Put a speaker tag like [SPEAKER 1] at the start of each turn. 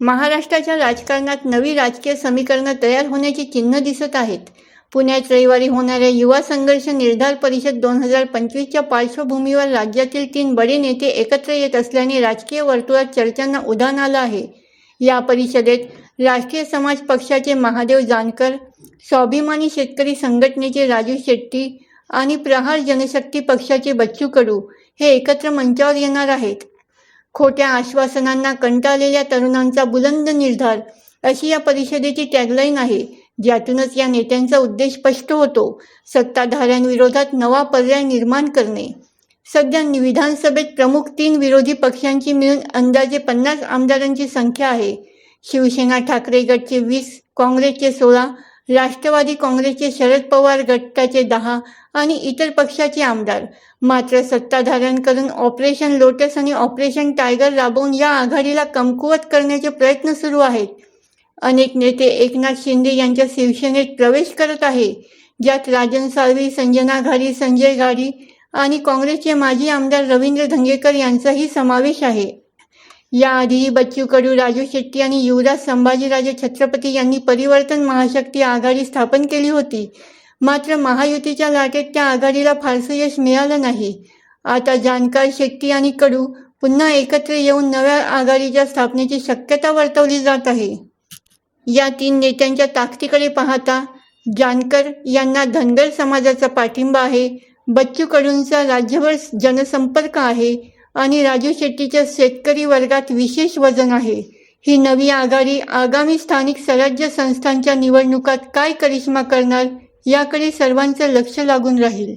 [SPEAKER 1] महाराष्ट्राच्या राजकारणात नवी राजकीय समीकरणं तयार होण्याची चिन्ह दिसत आहेत. पुण्यात रविवारी होणाऱ्या युवा संघर्ष निर्धार परिषद दोन हजार पंचवीसच्या पार्श्वभूमीवर राज्यातील तीन बडे नेते एकत्र येत असल्याने राजकीय वर्तुळात चर्चांना उधाण आलं आहे. या परिषदेत राष्ट्रीय समाज पक्षाचे महादेव जानकर स्वाभिमानी शेतकरी संघटनेचे राजू शेट्टी आणि प्रहार जनशक्ती पक्षाचे बच्चू कडू हे एकत्र मंचावर येणार आहेत. खोट्या आश्वासनांना कंटाळलेल्या तरुणांचा बुलंद निर्धार अशी या परिषदेची टॅगलाईन आहे. ज्यातूनच या नेत्यांचा उद्देश स्पष्ट होतो. सत्ताधाऱ्यांविरोधात नवा पर्याय निर्माण करणे. सध्या विधानसभेत प्रमुख तीन विरोधी पक्षांची मिळून अंदाजे पन्नास आमदारांची संख्या आहे. शिवसेना ठाकरे गटचे वीस काँग्रेसचे सोळा राष्ट्रवादी काँग्रेसचे शरद पवार गटाचे दहा आणि इतर पक्षाचे आमदार. मात्र सत्ताधाऱ्यांकडून ऑपरेशन लोटस आणि ऑपरेशन टायगर राबवून या आघाडीला कमकुवत करण्याचे प्रयत्न सुरू आहेत. अनेक नेते एकनाथ शिंदे यांच्या शिवसेनेत प्रवेश करत आहे. ज्यात राजन साळवी संजना घारी संजय घारी आणि काँग्रेसचे माजी आमदार रवींद्र धंगेकर यांचाही समावेश आहे. याआधीही बच्चू कडू राजू शेट्टी आणि युवराज संभाजीराजे छत्रपती यांनी परिवर्तन महाशक्ती आघाडी स्थापन केली होती. मात्र महायुतीच्या लाटेत त्या आघाडीला फारसं यश मिळालं नाही. आता जानकार शेट्टी आणि कडू पुन्हा एकत्र येऊन नव्या आघाडीच्या स्थापनेची शक्यता वर्तवली जात आहे. या तीन नेत्यांच्या ताकदीकडे पाहता जानकर यांना धनगर समाजाचा पाठिंबा आहे बच्चू कडूंचा राज्यभर जनसंपर्क आहे आणि राजू शेट्टीच्या शेतकरी वर्गात विशेष वजन आहे. ही नवी आघाडी आगामी स्थानिक स्वराज्य संस्थांच्या निवडणुकात काय करिश्मा करणार याकडे सर्वांचं लक्ष लागून राहील.